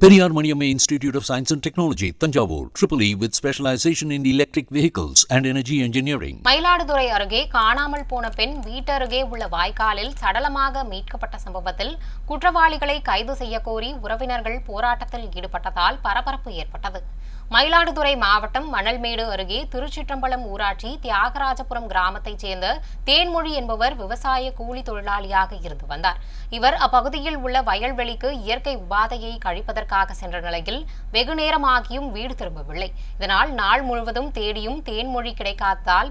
Periyar Maniammai institute of science and technology Thanjavur triple E with specialisation in electric vehicles and energy engineering Mayiladuthurai அருகே காணாமல் போன பெண் வீட்டருகே உள்ள வாய்க்காலில் சடலமாக மீட்கப்பட்ட சம்பவத்தில் குற்றவாளிகளை கைது செய்யக்கோரி உறவினர்கள் போராட்டத்தில் ஈடுபட்டதால் பரபரப்பு ஏற்பட்டது. மயிலாடுதுறை மாவட்டம் மணல்மேடு அருகே திருச்சிற்றம்பலம் ஊராட்சி தியாகராஜபுரம் கிராமத்தைச் சேர்ந்த தேன்மொழி என்பவர் விவசாய கூலி தொழிலாளியாக இருந்து வந்தார். இவர் அப்பகுதியில் உள்ள வயல்வெளிக்கு இயற்கை உபாதையை கழிப்பதற்கு தேடுவதற்காக சென்ற நிலையில் வெகு நேரமாகியும் வீடு திரும்பவில்லை. இதனால் நாள் முழுவதும் தேடியும் தேன்மொழி கிடைக்காததால்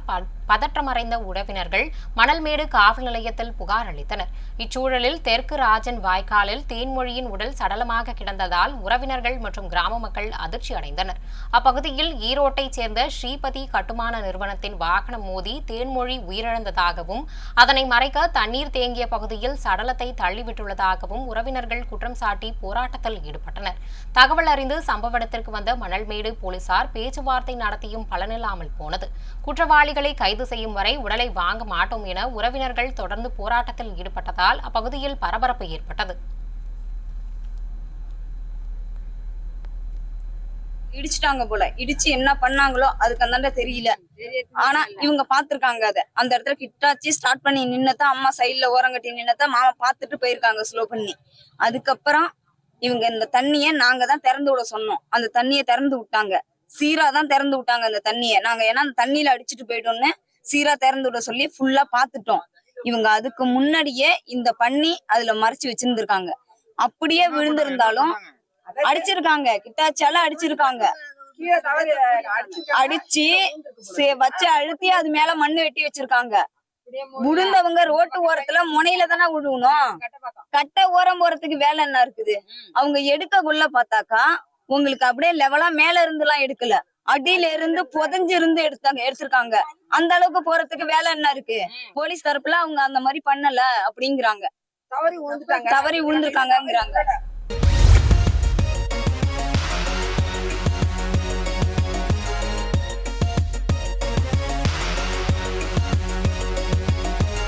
பதற்றமடைந்த உறவினர்கள் மணல்மேடு காவல் நிலையத்தில் புகார் அளித்தனர். இச்சூழலில் தெற்கு ராஜன் வாய்க்காலில் தேன்மொழியின் உடல் சடலமாக கிடந்ததால் உறவினர்கள் மற்றும் கிராம மக்கள் அதிர்ச்சி அடைந்தனர். அப்பகுதியில் ஈரோட்டைச் சேர்ந்த ஸ்ரீபதி கட்டுமான நிறுவனத்தின் வாகனம் மோதி தேன்மொழி உயிரிழந்ததாகவும் அதனை மறைக்க தண்ணீர் தேங்கிய பகுதியில் சடலத்தை தள்ளிவிட்டுள்ளதாகவும் உறவினர்கள் குற்றம் சாட்டி போராட்டத்தில் ஈடுபட்டனர். தகவல் அறிந்து சம்பவ இடத்திற்கு வந்த மணல்மேடு போலீசார் பேச்சுவார்த்தை நடத்தியும் பலனில்லாமல் போனது. குற்றவாளிகளை கைது செய்யும் வரை உடலை வாங்க மாட்டோம் என உறவினர்கள் தொடர்ந்து போராட்டத்தில் ஈடுபட்டதால் அப்பகுதியில் பரபரப்பு ஏற்பட்டது. இடிச்சிட்டாங்க போல. இடிச்சு என்ன பண்ணாங்களோ அதுக்கு அந்தாண்ட தெரியல. ஆனா இவங்க பாத்திருக்காங்க அத. அந்த இடத்துல கிட்டாச்சு ஸ்டார்ட் பண்ணி நின்னதான் அம்மா சைடுல ஓரங்கட்டி நின்னதான் மாமா பாத்துட்டு போயிருக்காங்க ஸ்லோ பண்ணி. அதுக்கப்புறம் இவங்க இந்த தண்ணிய நாங்க தான் திறந்து விட சொன்னோம். அந்த தண்ணிய திறந்து விட்டாங்க. சீரா தான் திறந்து விட்டாங்க அந்த தண்ணிய. நாங்க ஏன்னா அந்த தண்ணியில அடிச்சுட்டு போயிட்டோம்னு சீரா திறந்து விட சொல்லி ஃபுல்லா பாத்துட்டோம் இவங்க அதுக்கு முன்னாடியே இந்த பண்ணி அதுல மறைச்சு வச்சிருந்திருக்காங்க. அப்படியே விழுந்திருந்தாலும் அடிச்சிருக்காங்க. கிட்டாச்சால அடிச்சிருக்காங்க. அடிச்சு வச்சு அழுத்தி அது மேல மண்ணு வெட்டி வச்சிருக்காங்க. விழுந்தவங்க ரோட்டு ஓரத்துல முனையில தானே விழுகணும்? கட்ட ஓரம் போறதுக்கு வேலை என்ன இருக்குது? அவங்க எடுக்கக்குள்ள பார்த்தாக்கா உங்களுக்கு அப்படியே லெவலா மேல இருந்து எல்லாம் எடுக்கல. அடியில இருந்து புதஞ்சு இருந்து எடுத்தாங்க எடுத்திருக்காங்க. அந்த அளவுக்கு போறதுக்கு வேலை என்ன இருக்கு? போலீஸ் தரப்புல அவங்க அந்த மாதிரி பண்ணல அப்படிங்கிறாங்க. தவறி தவறி விழுந்திருக்காங்கங்கிறாங்க